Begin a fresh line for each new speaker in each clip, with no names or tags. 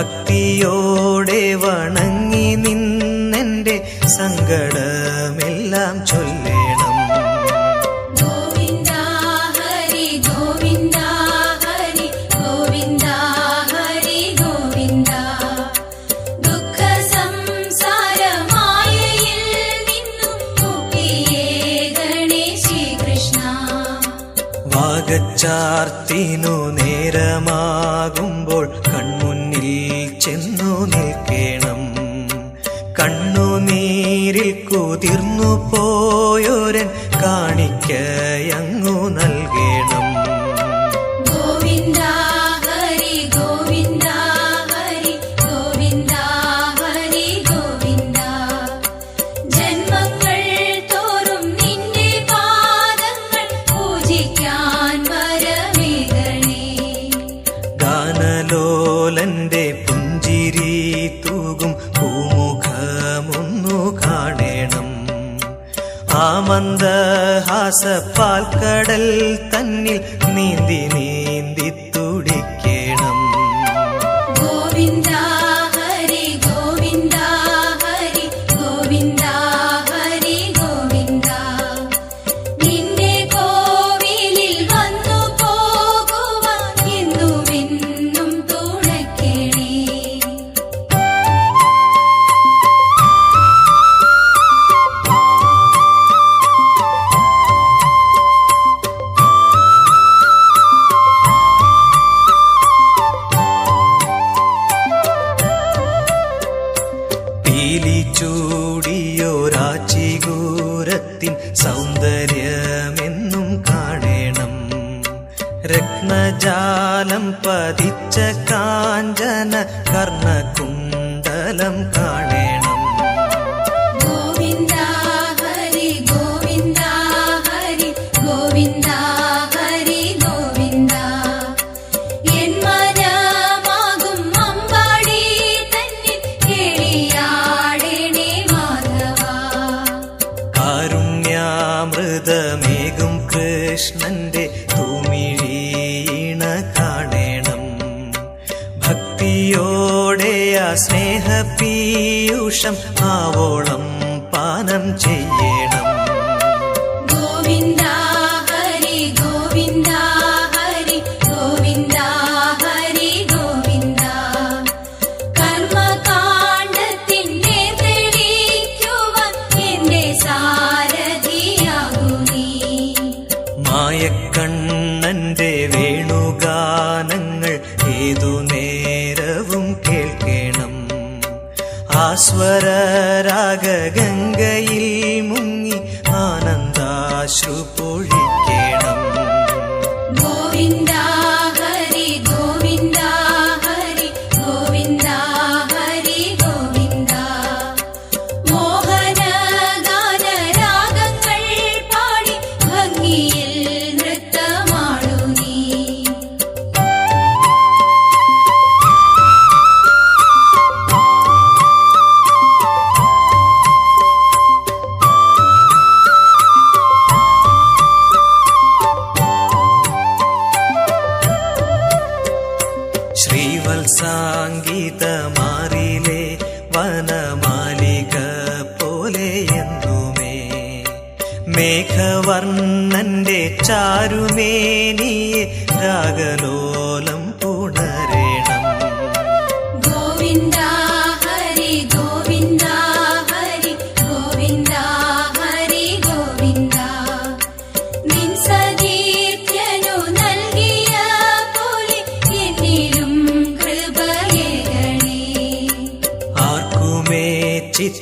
ഭക്തിയോടെ വണങ്ങി നിന്നെന്റെ സങ്കടമെല്ലാം ചൊല്ലണം. ചാർത്തിനു നേരമാകുമ്പോൾ കണ്ണു നിൽക്കണം. കണ്ണു നീരിൽ കുതിർന്നു പോയൊരൻ കാണിക്കയങ്ങു നൽകണം.
ജന്മങ്ങൾ തോറും നിന്റെ പാദങ്ങൾ പൂജിക്കും. மந்த ஹாச பால் கடல் தன்னில்
நீந்தி വേലി സൗന്ദര്യമെന്നും കാണണം. രത്നജാലം പതിച്ച കാഞ്ചന സന്തോഷം അവര ഗംഗയിൽ മുങ്ങി ആനന്ദാശ്രുപൊഴി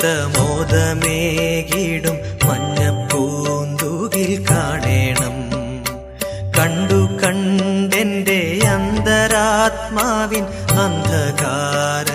ചിത്തമോദമേകിടും മഞ്ഞപ്പൂന്തുകിൽ കാണേണം. കണ്ടു കണ്ടെന്റെ അന്തരാത്മാവിൻ അന്ധകാര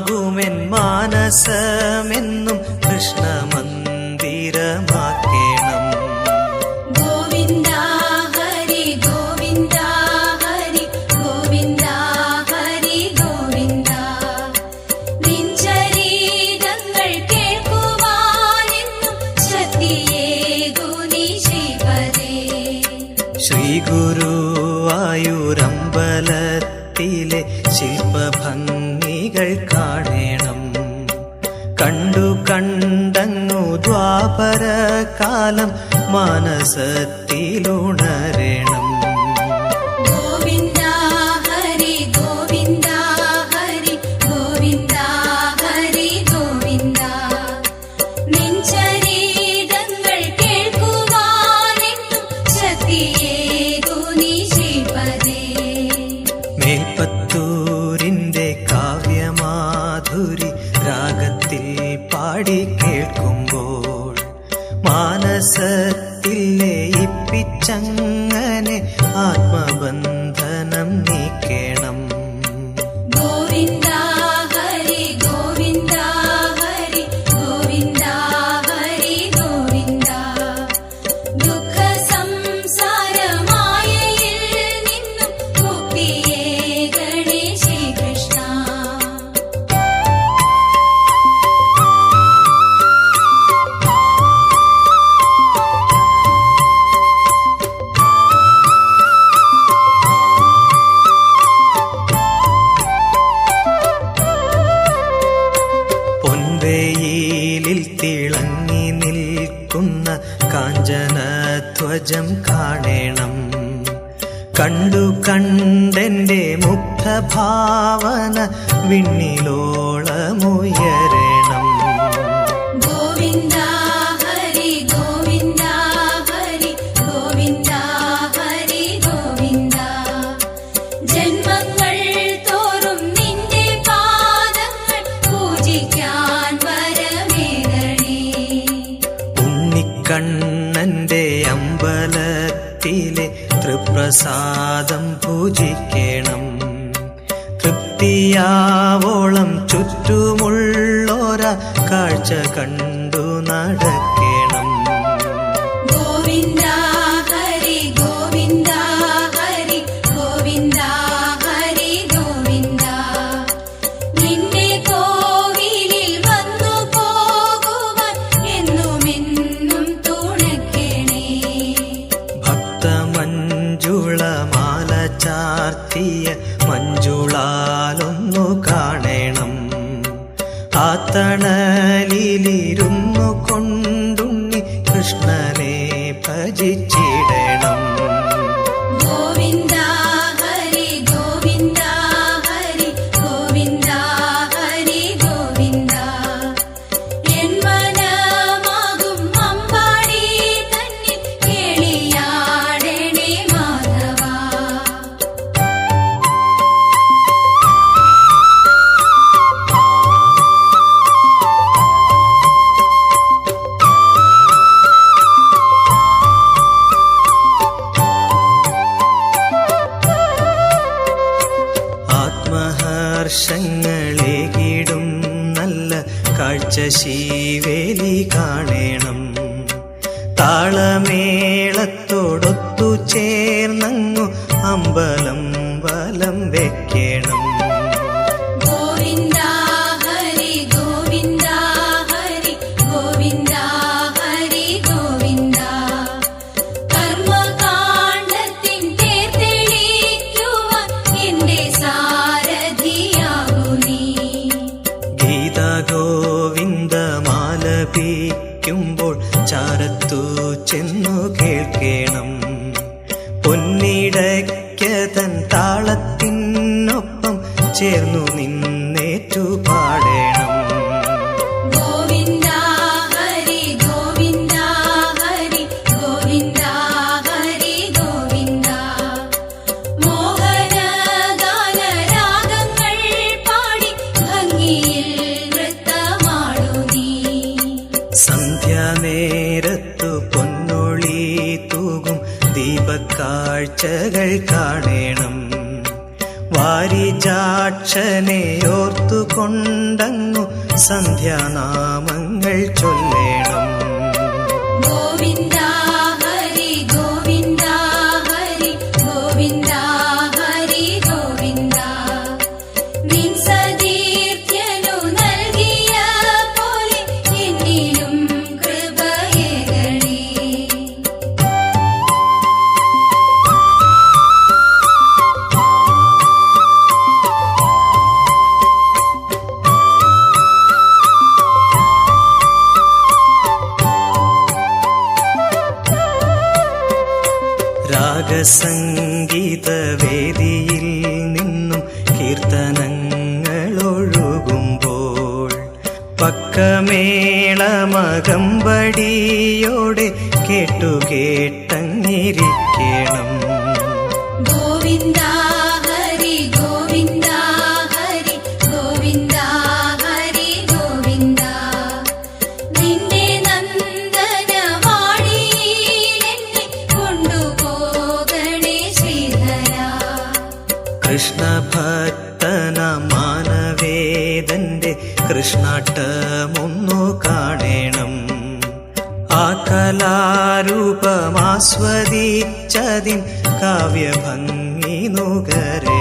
ആകുമെൻ മാനസമെന്നും കൃഷ്ണമന്ദിരമാക്കേണം.
ഗോവിന്ദ ഹരി ഹരി ഹരി
ശില്പഭംഗി നീകൾ കാണേണം. കണ്ടു കണ്ടങ്ങു ദ്വാപരകാലം മനസത്തിലുണരേണം മഴയിലിൽ തിളങ്ങി നിൽക്കുന്ന കാഞ്ചന ധ്വജം കാണണം. കണ്ടു കണ്ടെന്റെ മുഖഭാവന വിണ്ണിലോളമുയർ പ്രസാദം പൂജിക്കണം. തൃപ്തിയാവോളം ചുറ്റുമുള്ളോര കാഴ്ച കണ്ണു
ചെയ്യണം ഗോവിന്ദമാലപിക്കുമ്പോൾ ചാരത്തു ചെന്നു കേൾക്കണം. പൊന്നിടയ്ക്ക് തൻ താളത്തിൻ
പാടേണം
നിന്നേറ്റു പാടേണം
സന്ധ്യാനേരത്തു പൊന്നൊളി തൂകും ദീപക്കാഴ്ചകൾ കാണേണം. വാരിജാക്ഷനെ ഓർത്തുകൊണ്ടങ്ങു സന്ധ്യാനാമങ്ങൾ ചൊല്ലേണം. പക്കമേളമകമ്പടിയോടെ കേട്ടുകേട്ടങ്ങിരിക്കണം.
ഗോവിന്ദ ഹരി ഗോവിന്ദ ഹരി ഗോവിന്ദ. ഹരി ഗോവിന്ദ നിന്റെ നന്ദനവാടിയിൽ എന്നെ കൊണ്ടുപോകണേ ശ്രീധര.
കൃഷ്ണ ഭക്തന മാനവേദന്റെ കൃഷ്ണാട്ടമൊന്നു കാണേണം ആ കലാരൂപമാസ്വദിച്ചതിൻ കാവ്യഭംഗി നുകരേ.